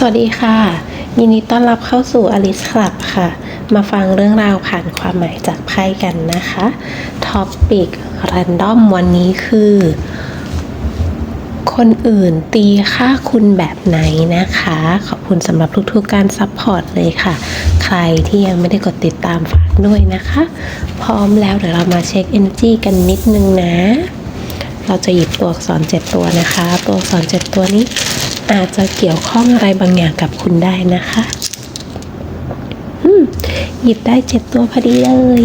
สวัสดีค่ะ ยินดีต้อนรับเข้าสู่ Alice Club ค่ะ มาฟังเรื่องราวผ่านความหมายจากไพ่กันนะคะท็อปปิก Random วันนี้คือ คนอื่นตีค่าคุณแบบไหนนะคะ ขอบคุณสำหรับทุกๆการซัพพอร์ตเลยค่ะ ใครที่ยังไม่ได้กดติดตามฝากด้วยนะคะ พร้อมแล้วเดี๋ยวเรามาเช็ค energy กันนิดนึงนะ เราจะหยิบตัวอักษรเจ็ดตัวนะคะ ตัวอักษรเจ็ดตัวนี้ อาจจะเกี่ยวข้องอะไรบางอย่างกับคุณได้นะคะอืมหยิบได้เจ็ดตัวพอดีเลย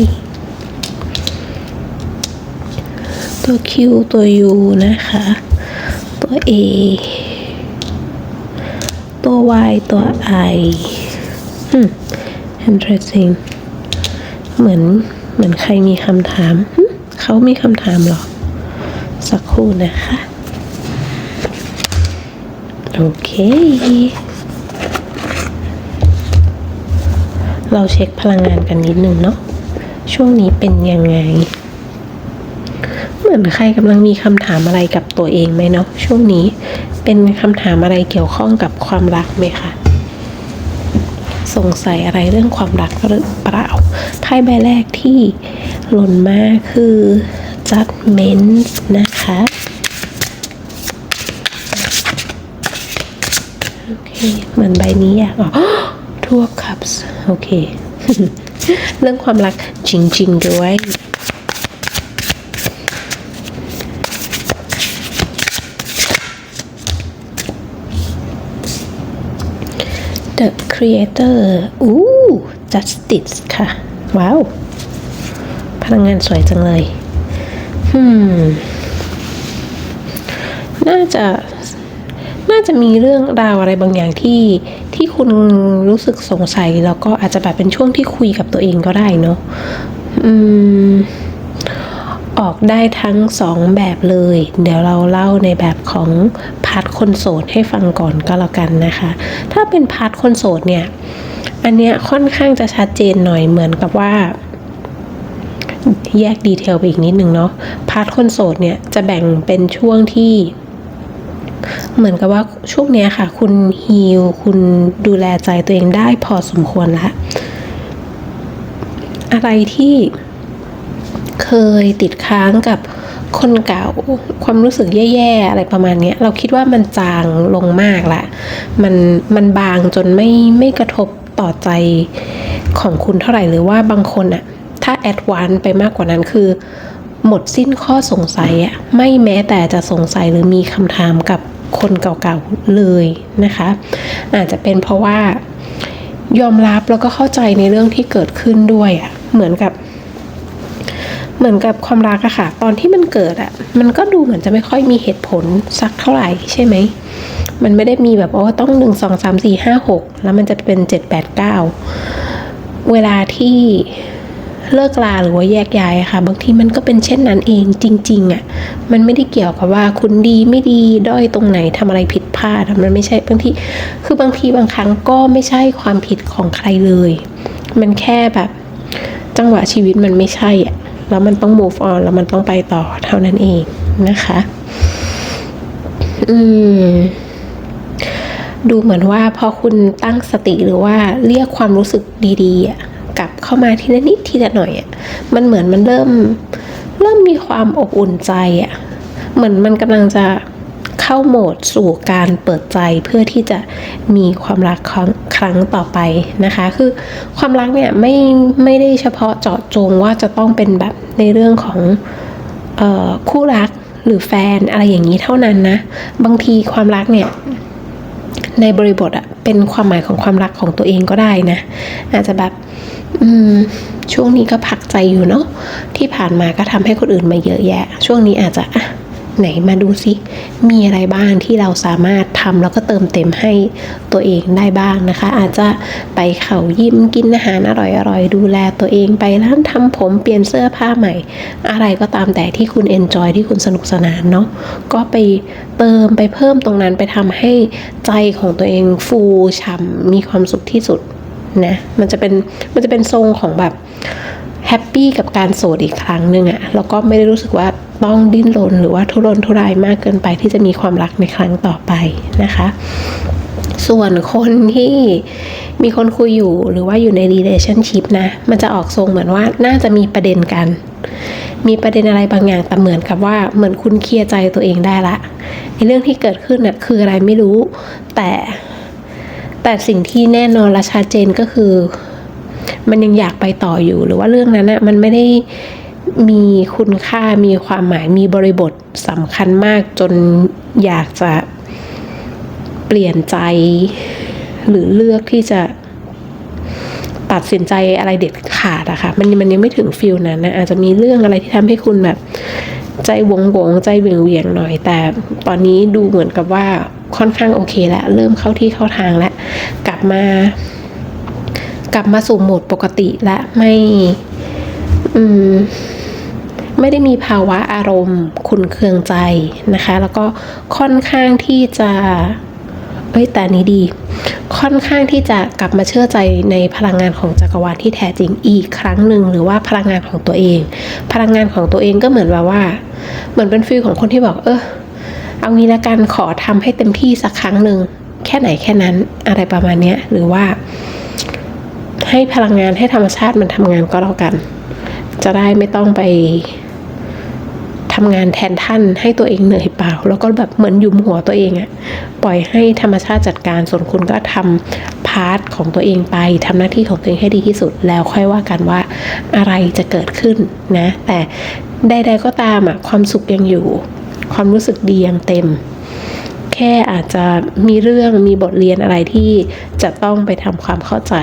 ตัว Q ตัว U นะคะ ตัว A ตัว Y ตัว I อืม interesting เหมือนเหมือนใครมีคำถาม เขามีคำถามหรอ สักครู่นะคะ โอเค เราเช็คพลังงานกันนิดนึงเนาะ ช่วงนี้เป็นยังไง เหมือนใครกำลังมีคำถามอะไรกับตัวเองไหมเนาะ ช่วงนี้เป็นคำถามอะไรเกี่ยวข้องกับความรักไหมคะสงสัยอะไรเรื่องความรักหรือเปล่า ไพ่ใบแรกที่หล่นมาคือ judgment นะคะ โอ เคเหมือนใบนี้อยากออกทั่วคัพส์โอเค เรื่องความรักจริง ๆ ด้วย The Creator อู้ Justice ค่ะ ว้าว พลังงานสวยจังเลย hmm น่าจะ น่าจะมีเรื่องราวอะไรบางอย่างที่ที่คุณรู้สึกสงสัยแล้วก็อาจจะแบบเป็นช่วงที่คุยกับตัวเองก็ได้เนาะอืมออกได้ทั้งสองแบบเลย เดี๋ยวเราเล่าในแบบของพาร์ทคนโสดให้ฟังก่อนก็แล้วกันนะคะ ถ้าเป็นพาร์ทคนโสดเนี่ย อันเนี้ยค่อนข้างจะชัดเจนหน่อยเหมือนกับว่า แยกดีเทลไปอีกนิดนึงเนาะพาร์ทคนโสดเนี่ยจะแบ่งเป็นช่วงที่ เหมือนกับว่าช่วงนี้ค่ะ คุณฮีลคุณดูแลใจตัวเองได้พอสมควรละอะไรที่เคยติดค้างกับคนเก่าความรู้สึกแย่ๆอะไรประมาณนี้เราคิดว่ามันจางลงมากละมันมันบางจนไม่ไม่กระทบต่อใจของคุณเท่าไหร่หรือว่าบางคนอะถ้าแอดวานไปมากกว่านั้นคือ หมดสิ้นข้อสงสัยอะไม่แม้แต่จะสงสัยหรือมีคำถามกับ คนเก่าๆเลยนะคะ อาจจะเป็นเพราะว่ายอมรับแล้วก็เข้าใจในเรื่องที่เกิดขึ้นด้วยอะเหมือนกับ เหมือนกับความรักอะค่ะ ตอนที่มันเกิดอะมันก็ดูเหมือนจะไม่ค่อยมีเหตุผลสักเท่าไหร่ใช่ไหมมันไม่ได้มีแบบโอ้ต้องหนึ่งสองสามสี่ห้าหกแล้วมันจะเป็นเจ็ดแปดเก้าเวลาที่ เลิกลาหรือว่าแยกย้ายค่ะ บางทีมันก็เป็นเช่นนั้นเองจริงๆอะมันไม่ได้เกี่ยวกับว่าคุณดีไม่ดีด้อยตรงไหนทำอะไรผิดพลาดมันไม่ใช่บางทีคือบางทีบางครั้งก็ไม่ใช่ความผิดของใครเลย มันแค่แบบ จังหวะชีวิตมันไม่ใช่อะแล้วมันต้อง move on แล้วมันต้องไปต่อเท่านั้นเองนะคะ อืมดูเหมือนว่าพอคุณตั้งสติหรือว่าเรียกความรู้สึกดีๆอะ ลับเข้ามาทีละนิดทีละหน่อยอะมันเหมือนมันเริ่มเริ่มมีความอบอุ่นใจอะเหมือนมันกำลังจะเข้าโหมดสู่การเปิดใจเพื่อที่จะมีความรักครั้งครั้งต่อไปนะคะ คือความรักเนี่ยไม่ไม่ได้เฉพาะเจาะจงว่าจะต้องเป็นแบบในเรื่องของออคู่รักหรือแฟนอะไรอย่างนี้เท่านั้นนะ บางทีความรักเนี่ย ในบริบทอะเป็นความหมายของความรักของตัวเองก็ได้นะ อาจจะแบบอืมช่วงนี้ก็พักใจอยู่เนาะที่ผ่านมาก็ทำให้คนอื่นมาเยอะแยะ ช่วงนี้อาจจะอะไหนมาดูซิ มีอะไรบ้างที่เราสามารถทำแล้วก็เติมเต็มให้ตัวเองได้บ้างนะคะ อาจจะไปเขายิมกินอาหารอร่อยๆ ดูแลตัวเองไปร้านทำผมเปลี่ยนเสื้อผ้าใหม่ อะไรก็ตามแต่ที่คุณเอนจอยที่คุณสนุกสนานเนาะก็ไปเติมไปเพิ่มตรงนั้นไปทำให้ใจของตัวเองฟูฉ่ำมีความสุขที่สุดนะมันจะเป็นมันจะเป็นทรงของแบบ ฮปปี้กับการโสดอีกครั้งหนึ่งอะแล้วก็ไม่ได้รู้สึกว่าต้องดิ้นรนหรือว่าทุรนทุรายมากเกินไปที่จะมีความรักในครั้งต่อไปนะคะ ส่วนคนที่มีคนคุยอยู่หรือว่าอยู่ใน relationship นะ มันจะออกทรงเหมือนว่าน่าจะมีประเด็นกัน มีประเด็นอะไรบางอย่างแต่เหมือนกับว่าเหมือนคุณเคลียร์ใจตัวเองได้ละในเรื่องที่เกิดขึ้นน่ะคืออะไรไม่รู้ แต่แต่สิ่งที่แน่นอนและชัดเจนก็คือ มันยังอยากไปต่ออยู่หรือว่าเรื่องนั้นน่ะมันไม่ได้มีคุณค่ามีความหมายมีบริบทสำคัญมากจนอยากจะเปลี่ยนใจ หรือเลือกที่จะตัดสินใจอะไรเด็ดขาดอะค่ะมันมันยังไม่ถึงฟิลนั้นนะอาจจะมีเรื่องอะไรที่ทำให้คุณแบบ ใจวงวงใจเวียงเวียงหน่อย แต่ตอนนี้ดูเหมือนกับว่าค่อนข้างโอเคแล้วเริ่มเข้าที่เข้าทางแล้วกลับมา กลับมาสู่โหมดปกติและไม่อืมไม่ได้มีภาวะอารมณ์ขุนเคืองใจนะคะ แล้วก็ค่อนข้างที่จะเอ้ยแต่นี้ดี ค่อนข้างที่จะกลับมาเชื่อใจในพลังงานของจักรวาลที่แท้จริงอีกครั้งหนึ่งหรือว่าพลังงานของตัวเอง พลังงานของตัวเองก็เหมือนแบบว่า เหมือนเป็นฟีลของคนที่บอก เออเอางี้ละกันขอทำให้เต็มที่สักครั้งหนึ่งแค่ไหนแค่นั้นอะไรประมาณเนี้ยหรือว่า ให้พลังงานให้ธรรมชาติมันทำงานก็แล้วกัน จะได้ไม่ต้องไปทำงานแทนท่านให้ตัวเองเหนื่อยเปล่า แล้วก็แบบเหมือนยุมหัวตัวเองอะปล่อยให้ธรรมชาติจัดการส่วนคุณก็ทำพาร์ทของตัวเองไปทำหน้าที่ของตัวเองให้ดีที่สุด แล้วค่อยว่ากันว่าอะไรจะเกิดขึ้นนะ แต่ใดๆก็ตามอะความสุขยังอยู่ ความรู้สึกดียังเต็ม แค่อาจจะมีเรื่องมีบทเรียนอะไรที่จะต้องไปทำความเข้าใจ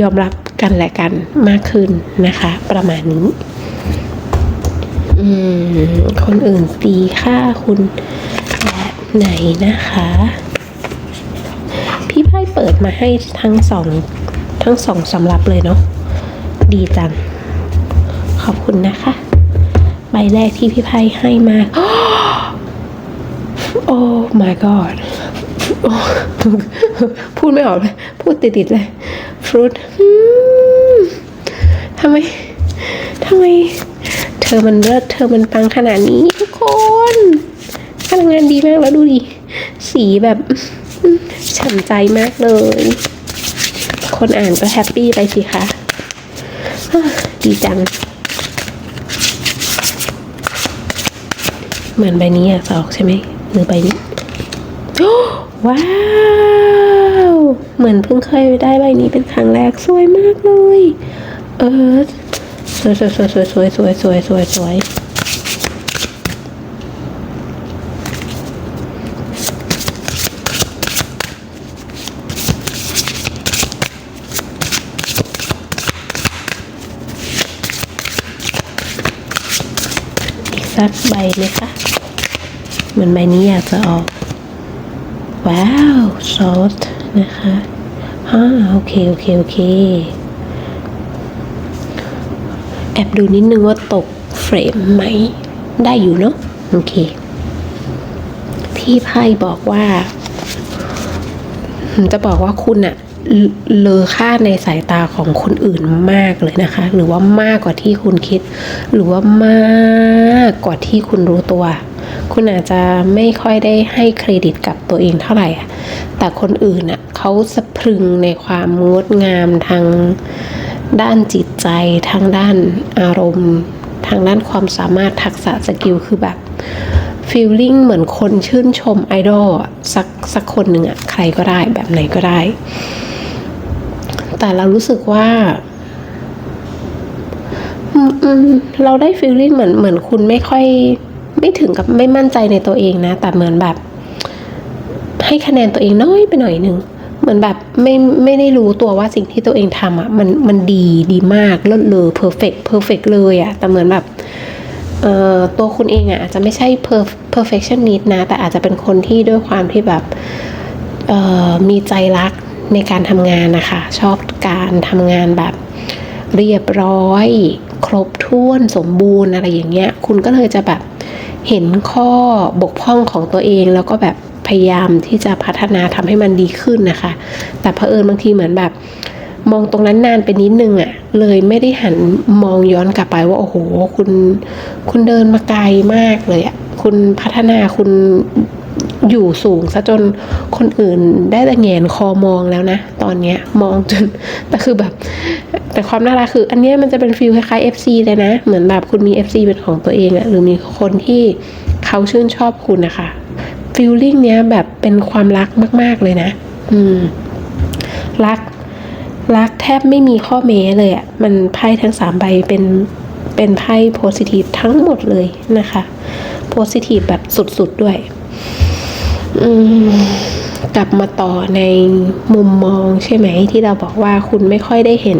ยอมรับกันและกันมากขึ้นนะคะ ประมาณนี้อคนอื่นตีค่าคุณแบบไหนนะคะ พี่ไพ่เปิดมาให้ทั้งสองทั้งสองสำรับเลยเนาะดีจัง ขอบคุณนะคะ ใบแรกที่พี่ไพ่ให้มาโอ้ my god พูดไม่ออกเลย พูดติดๆเลย ฟรุตทำไมทำไม เธอมันเลิศเธอมันปังขนาดนี้ทุกคนพลังงานดีมากแล้วดูดิ สีแบบฉ่ำใจมากเลย คนอ่านก็แฮปปี้ไปสิคะะดีจัง เหมือนใบนี้อะออกใช่ไหมหรือใบนี้ว้าว เหมือนเพิ่งเคยได้ใบนี้เป็นครั้งแรกสวยมากเลย เออสวยสวยสวยสวยสวยสวยสวยสวยสวยอีกสักใบไหมคะเหมือนใบนี้อยากจะออก ว้าวซอส นะคะฮ่าโอเค โอเค โอเค แอบดูนิดนึงว่าตกเฟรมไหม ได้อยู่เนาะ โอเคพี่ไพ่บอกว่าผมจะบอกว่าคุณอะเลอค่าในสายตาของคนอื่นมากเลยนะคะ หรือว่ามากกว่าที่คุณคิด หรือว่ามากกว่าที่คุณรู้ตัว คุณอาจจะไม่ค่อยได้ให้เครดิตกับตัวเองเท่าไหร่ แต่คนอื่นอะเขาสะพรึงในความงดงามทางด้านจิตใจทางด้านอารมณ์ ทางด้านความสามารถทักษะสกิลคือแบบฟีลลิ่งเหมือนคนชื่นชมไอดอลสักสักคนหนึ่งอะใครก็ได้แบบไหนก็ได้ แต่เรารู้สึกว่าเราได้ฟีลลิ่งเหมือนเหมือนคุณไม่ค่อย ไม่ถึงกับไม่มั่นใจในตัวเองนะ แต่เหมือนแบบ ให้คะแนนตัวเองน้อยไปหน่อยหนึ่งเหมือนแบบไม่ไม่ได้รู้ตัวว่าสิ่งที่ตัวเองทำอะมันมันดีดีมากเลิศเลอเพอร์เฟกเพอร์เฟกเลยอะแต่เหมือนแบบเอ่อตัวคุณเองอะอาจจะไม่ใช่ per- perfectionist นะ แต่อาจจะเป็นคนที่ด้วยความที่แบบเอ่อมีใจรักในการทำงานนะคะ ชอบการทำงานแบบเรียบร้อย ครบถ้วนสมบูรณ์อะไรอย่างเงี้ย คุณก็เลยจะแบบ เห็นข้อบกพร่องของตัวเองแล้วก็แบบพยายามที่จะพัฒนาทำให้มันดีขึ้นนะคะ แต่เผอิญบางทีเหมือนแบบ มองตรงนั้นนานไปนิดนึงอะ่ะ เลยไม่ได้หันมองย้อนกลับไปว่าโอ้โห คุณคุณเดินมาไกลมากเลยอะ่ะ คุณพัฒนาคุณ อยู่สูงซะจนคนอื่นได้แต่แงนคอมองแล้วนะ ตอนเนี้ยมองจนแต่คือแบบ แต่ความน่ารักคือ อันเนี้ยมันจะเป็นฟีลคล้ายๆ FC เลยนะ เหมือนแบบคุณมี FC เป็นของตัวเองอะหรือมีคนที่เขาชื่นชอบคุณนะคะฟีลลิ่งเนี้ยแบบเป็นความรักมาก ๆเลยนะ อืม รัก รักแทบไม่มีข้อแม้เลยอะ่ะมันไพ่ทั้งสามใบเป็นเป็นไพ่โพสิทีฟทั้งหมดเลยนะคะโพสิทีฟแบบสุดๆด้วย กลับมาต่อในมุมมองใช่ไหมที่เราบอกว่าคุณไม่ค่อยได้เห็น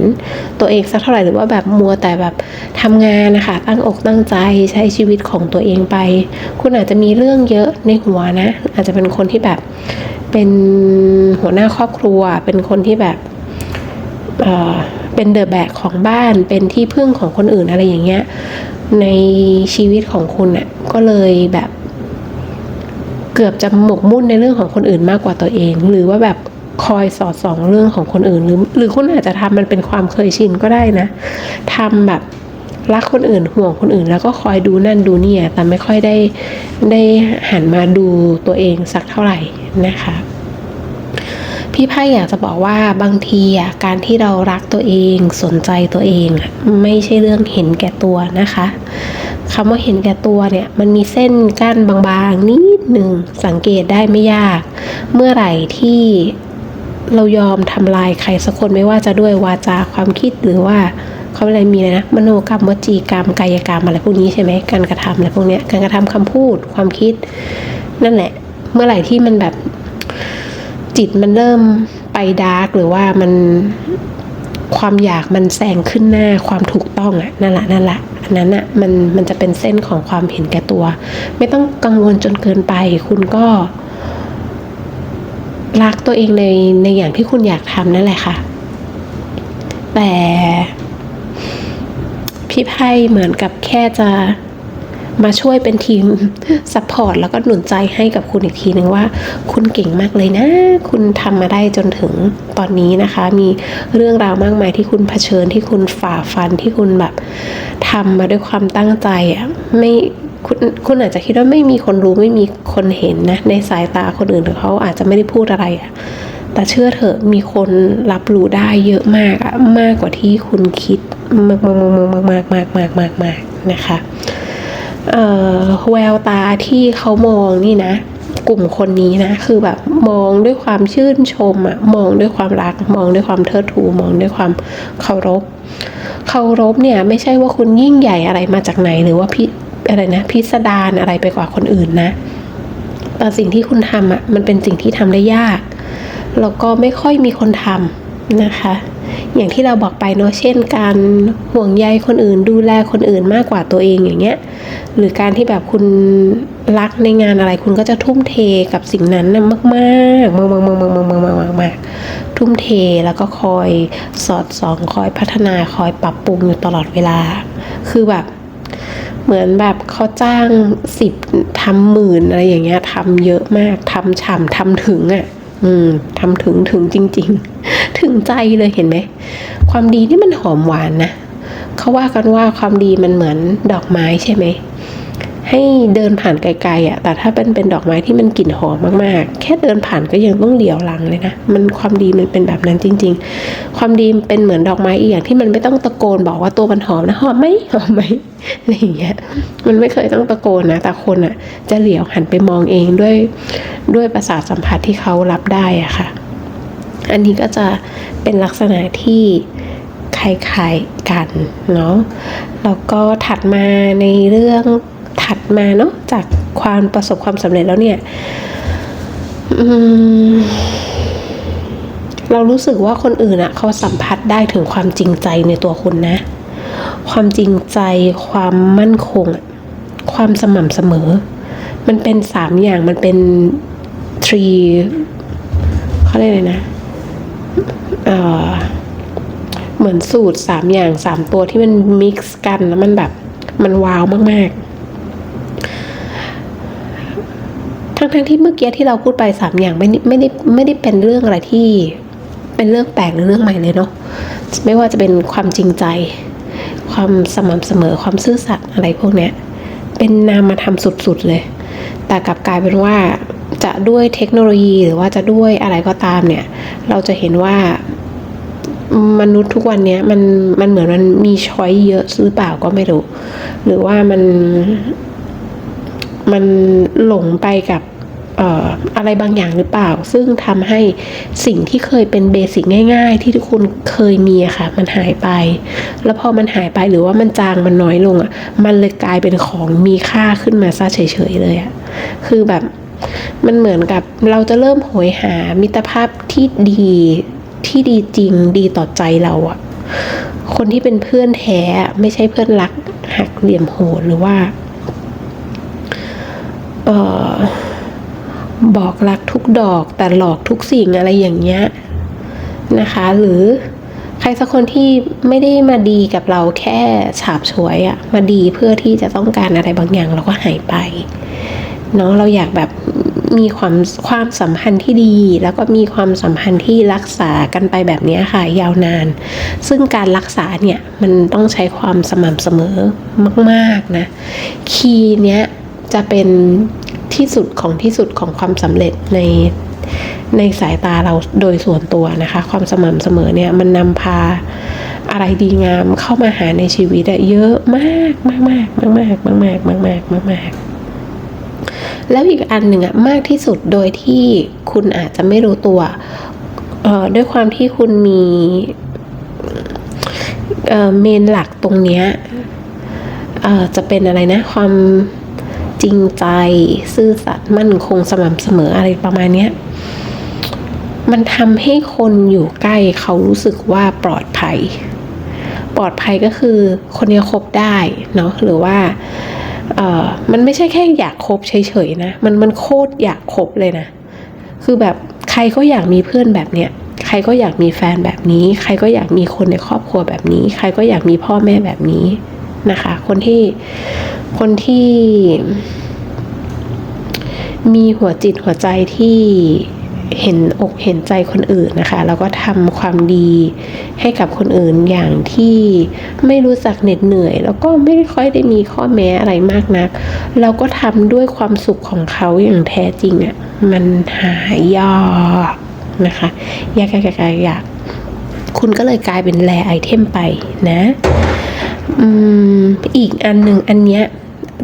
ตัวเองสักเท่าไหร่หรือว่าแบบมัวแต่แบบทำงานนะคะตั้งอกตั้งใจใช้ชีวิตของตัวเองไป คุณอาจจะมีเรื่องเยอะในหัวนะ อาจจะเป็นคนที่แบบเป็นหัวหน้าครอบครัว เป็นคนที่แบบเเป็นเดอะแบกของบ้านเป็นที่พึ่งของคนอื่นอะไรอย่างเงี้ยในชีวิตของคุณอะก็เลยแบบ เกือบจะหมกมุ่นในเรื่องของคนอื่นมากกว่าตัวเอง หรือว่าแบบคอยสอดส่องเรื่องของคนอื่น หรือ หรือคุณอาจจะทำมันเป็นความเคยชินก็ได้นะทำแบบรักคนอื่นห่วงคนอื่น แล้วก็คอยดูนั่นดูนี่แต่ไม่ค่อยได้ได้หันมาดูตัวเองสักเท่าไหร่นะคะพี่ไพ่อยากจะบอกว่าบางทีอะการที่เรารักตัวเองสนใจตัวเอง ไม่ใช่เรื่องเห็นแก่ตัวนะคะ คำว่าเห็นแก่ตัวเนี่ยมันมีเส้นกั้นบางๆนิดหนึ่งสังเกตได้ไม่ยาก เมื่อไหร่ที่เรายอมทำลายใครสักคนไม่ว่าจะด้วยวาจาความคิดหรือว่าเขาอะไรมีนะมโนกรรมวจีกรรมกายกรรมอะไรพวกนี้ใช่ไหมการกระทำอะไรพวกนี้การกระทำคำพูดความคิด นั่นแหละ เมื่อไหร่ที่มันแบบจิตมันเริ่มไปดาร์กหรือว่ามัน ความอยากมันแซงขึ้นหน้าความถูกต้องอะนั่นแหละนั่นแหละอันนั้นอะมันมันจะเป็นเส้นของความเห็นแก่ตัว ไม่ต้องกังวลจนเกินไป คุณก็รักตัวเองในในอย่างที่คุณอยากทำนั่นแหละค่ะ แต่พี่ไพ่เหมือนกับแค่จะ มาช่วยเป็นทีมซัพพอร์ตแล้วก็หนุนใจให้กับคุณอีกทีหนึ่งว่า คุณเก่งมากเลยนะ คุณทำมาได้จนถึงตอนนี้นะคะ มีเรื่องราวมากมายที่คุณเผชิญที่คุณฝ่าฟันที่คุณแบบทำมาด้วยความตั้งใจอะไม่คุณคุณอาจจะคิดว่าไม่มีคนรู้ไม่มีคนเห็นนะ ในสายตาคนอื่นหรือเขาอาจจะไม่ได้พูดอะไรอะแต่เชื่อเถอะมีคนรับรู้ได้เยอะมากอะมากกว่าที่คุณคิดมากมากมากมากมากมากมากมากนะคะ แววตาที่เขามองนี่นะ กลุ่มคนนี้นะ คือแบบมองด้วยความชื่นชมอะมองด้วยความรัก มองด้วยความเทิดทูมองด้วยความเคารพ เคารพเนี่ย ไม่ใช่ว่าคุณยิ่งใหญ่อะไรมาจากไหน หรือว่าพิอะไรนะพิสดารอะไรไปกว่าคนอื่นนะแต่สิ่งที่คุณทำอะมันเป็นสิ่งที่ทำได้ยากแล้วก็ไม่ค่อยมีคนทำนะคะ อย่างที่เราบอกไปเนาะเช่น การห่วงใยคนอื่น ดูแลคนอื่นมากกว่าตัวเองอย่างเงี้ยหรือการที่แบบคุณรักในงานอะไรคุณก็จะทุ่มเทกับสิ่งนั้นนะมากๆมากๆมากมากมากมากมากมากทุ่มเทแล้วก็คอยสอดส่องคอยพัฒนาคอยปรับปรุงอยู่ตลอดเวลา คือแบบเหมือนแบบเขาจ้างสิบทำหมื่นอะไรอย่างเงี้ยทำเยอะมากทำฉ่ำทำถึงอะ่ะ อืมทำถึงถึงจริง ๆ ถึงใจเลยเห็นไหม ความดีนี่มันหอมหวานนะเขาว่ากันว่าความดีมันเหมือนดอกไม้ใช่ไหมให้เดินผ่านไกลๆอะ แต่ถ้าเป็นเป็นดอกไม้ที่มันกลิ่นหอมมากๆ แค่เดินผ่านก็ยังต้องเหลียวหลังเลยนะ มันความดีมันเป็นแบบนั้นจริง ๆ ความดีเป็นเหมือนดอกไม้อีกอย่างที่มันไม่ต้องตะโกนบอกว่าตัวมันหอมนะหอมไหมหอมไหมอะไรอย่างเงี้ย มันไม่เคยต้องตะโกนนะ แต่คนอะ จะเหลียวหันไปมองเองด้วยด้วยประสาทสัมผัสที่เขารับได้อะค่ะ อันนี้ก็จะเป็นลักษณะที่คล้ายๆกันเนาะแล้วก็ถัดมาในเรื่องถัดมาเนาะจากความประสบความสำเร็จแล้วเนี่ยเรารู้สึกว่าคนอื่นอะเขาสัมผัสได้ถึงความจริงใจในตัวคุณนะ ความจริงใจ ความมั่นคง ความสม่ำเสมอ มันเป็นสามอย่างมันเป็น three เขาเรียกอะไรนะ เหมือนสูตรสามอย่างสามตัวที่มันมิกซ์กันแล้วมันแบบมันว้าวมาก ๆ ทั้งๆที่เมื่อกี้ที่เราพูดไปสามอย่างไม่ได้ไม่ได้ไม่ได้เป็นเรื่องอะไรที่เป็นเรื่องแปลกหรือเรื่องใหม่เลยเนาะไม่ว่าจะเป็นความจริงใจ ความสม่ำเสมอความซื่อสัตย์อะไรพวกเนี้ยเป็นนามธรรมสุด ๆ เลย แต่กลับกลายเป็นว่า จะด้วยเทคโนโลยีหรือว่าจะด้วยอะไรก็ตามเนี่ย เราจะเห็นว่ามนุษย์ทุกวันเนี้ยมันมันเหมือนมันมีช้อยเยอะหรือเปล่าก็ไม่รู้ หรือว่ามันมันหลงไปกับเอ่ออะไรบางอย่างหรือเปล่า ซึ่งทำให้สิ่งที่เคยเป็นเบสิกง่าย ๆ ที่ทุกคนเคยมีอะค่ะ มันหายไป แล้วพอมันหายไปหรือว่ามันจางมันน้อยลงอะมันเลยกลายเป็นของมีค่าขึ้นมาซะเฉยๆเลยอะคือแบบ มันเหมือนกับเราจะเริ่มโหยหามิตรภาพที่ดีที่ดีจริงดีต่อใจเราอะคนที่เป็นเพื่อนแท้ไม่ใช่เพื่อนรักหักเหลี่ยมโหดหรือว่าเออบอกรักทุกดอกแต่หลอกทุกสิ่งอะไรอย่างเงี้ยนะคะ หรือใครสักคนที่ไม่ได้มาดีกับเราแค่ฉาบฉวยอะมาดีเพื่อที่จะต้องการอะไรบางอย่างเราก็หายไป เนาะเราอยากแบบมีความความสัมพันธ์ที่ดี แล้วก็มีความสัมพันธ์ที่รักษากันไปแบบนี้ค่ะ ยาวนาน ซึ่งการรักษาเนี่ยมันต้องใช้ความสม่ำเสมอมาก ๆ นะ คีย์เนี้ยจะเป็นที่สุดของที่สุดของความสำเร็จในในสายตาเราโดยส่วนตัวนะคะ ความสม่ำเสมอเนี่ยมันนำพาอะไรดีงามเข้ามาหาในชีวิตเยอะมากมากมากมากมากมากมากมากมากมากมาก แล้วอีกอันหนึ่งอะมากที่สุดโดยที่คุณอาจจะไม่รู้ตัวด้วยความที่คุณมีเมนหลักตรงเนี้ยจะเป็นอะไรนะ ความจริงใจ ซื่อสัตย์มั่นคงสม่ำเสมออะไรประมาณเนี้ยมันทำให้คนอยู่ใกล้เขารู้สึกว่าปลอดภัย ปลอดภัยก็คือคนนี้คบได้เนาะหรือว่า เอ่อมันไม่ใช่แค่อยากคบเฉยๆนะ มันมันโคตรอยากคบเลยนะ คือแบบใครก็อยากมีเพื่อนแบบเนี้ย ใครก็อยากมีแฟนแบบนี้ ใครก็อยากมีคนในครอบครัวแบบนี้ ใครก็อยากมีพ่อแม่แบบนี้นะคะ คนที่ คนที่ มีหัวจิตหัวใจที่ เห็นอกเห็นใจคนอื่นนะคะ แล้วก็ทำความดีให้กับคนอื่นอย่างที่ไม่รู้จักเหน็ดเหนื่อย แล้วก็ไม่ค่อยได้มีข้อแม้อะไรมากนัก เราก็ทำด้วยความสุขของเขาอย่างแท้จริงอะ่ะมันหายากนะคะยากยากยากยากยากคุณก็เลยกลายเป็นแรไอเทมไปนะอืมอีกอันหนึ่งอันเนี้ย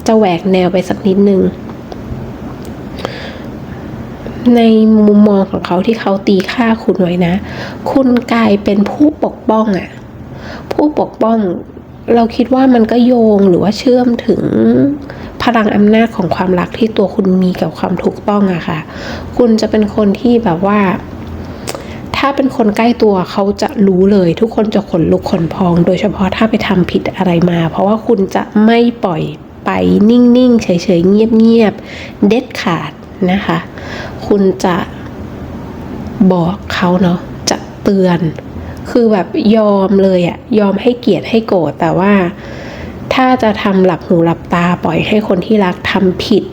จะแหวกแนวไปสักนิดนึง ในมุมมองของเขาที่เขาตีค่าคุณไว้นะ คุณกลายเป็นผู้ปกป้องอะผู้ปกป้องเราคิดว่ามันก็โยงหรือว่าเชื่อมถึงพลังอำนาจของความรักที่ตัวคุณมีกับความถูกต้องอะค่ะ คุณจะเป็นคนที่แบบว่า ถ้าเป็นคนใกล้ตัวเขาจะรู้เลย ทุกคนจะขนลุกขนพอง โดยเฉพาะถ้าไปทำผิดอะไรมา เพราะว่าคุณจะไม่ปล่อยไปนิ่งๆเฉยๆเงียบๆเด็ดขาด นะคะ คุณจะบอกเขาเนาะจะเตือน คือแบบยอมเลยอะยอมให้เกียรติให้โกรธแต่ว่า ถ้าจะทำหลับหูหลับตาปล่อยให้คนที่รักทำผิด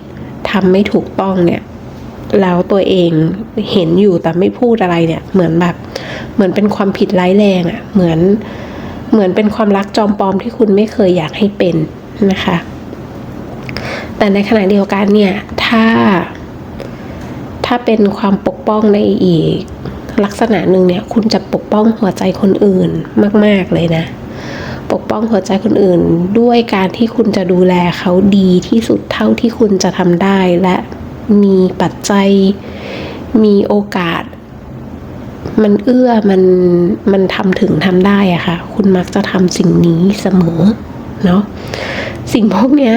ทำไม่ถูกต้องเนี่ยแล้วตัวเองเห็นอยู่แต่ไม่พูดอะไรเนี่ย เหมือนแบบ เหมือนเป็นความผิดร้ายแรงอะ่ะ เหมือนเหมือนเป็นความรักจอมปลอมที่คุณไม่เคยอยากให้เป็นนะคะ แต่ในขณะเดียวกันเนี่ย ถ้า ถ้าเป็นความปกป้องในอีก ลักษณะหนึ่งเนี่ย คุณจะปกป้องหัวใจคนอื่นมาก ๆ เลยนะ ปกป้องหัวใจคนอื่น ด้วยการที่คุณจะดูแลเขาดีที่สุดเท่าที่คุณจะทำได้ และมีปัจจัย มีโอกาส มันเอื้อ มัน มันทำถึงทำได้อะค่ะ คุณมักจะทำสิ่งนี้เสมอ เนาะสิ่งพวกนี้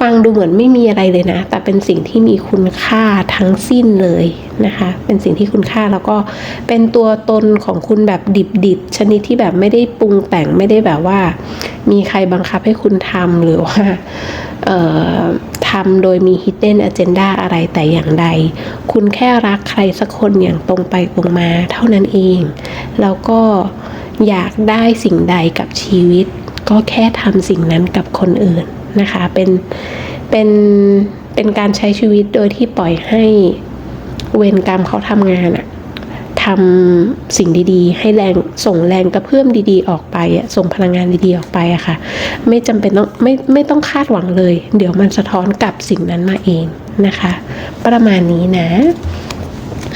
ฟังดูเหมือนไม่มีอะไรเลยนะ แต่เป็นสิ่งที่มีคุณค่าทั้งสิ้นเลยนะคะ เป็นสิ่งที่คุณค่าแล้วก็เป็นตัวตนของคุณแบบดิบๆชนิดที่แบบไม่ได้ปรุงแต่งไม่ได้แบบว่า มีใครบังคับให้คุณทำหรือว่าทำโดยมี hidden agenda อะไรแต่อย่างใด คุณแค่รักใครสักคนอย่างตรงไปตรงมาเท่านั้นเอง แล้วก็อยากได้สิ่งใดกับชีวิต ก็แค่ทำสิ่งนั้นกับคนอื่นนะคะ เป็น เป็น เป็นการใช้ชีวิตโดยที่ปล่อยให้เวรกรรมเขาทำงานอะทำสิ่งดีๆ ให้แรงส่งแรงกระเพื่อมดีๆ ออกไปอะส่งพลังงานดีๆออกไปอะค่ะ ไม่จำเป็นต้องไม่ไม่ต้องคาดหวังเลย เดี๋ยวมันสะท้อนกลับสิ่งนั้นมาเองนะคะ ประมาณนี้นะ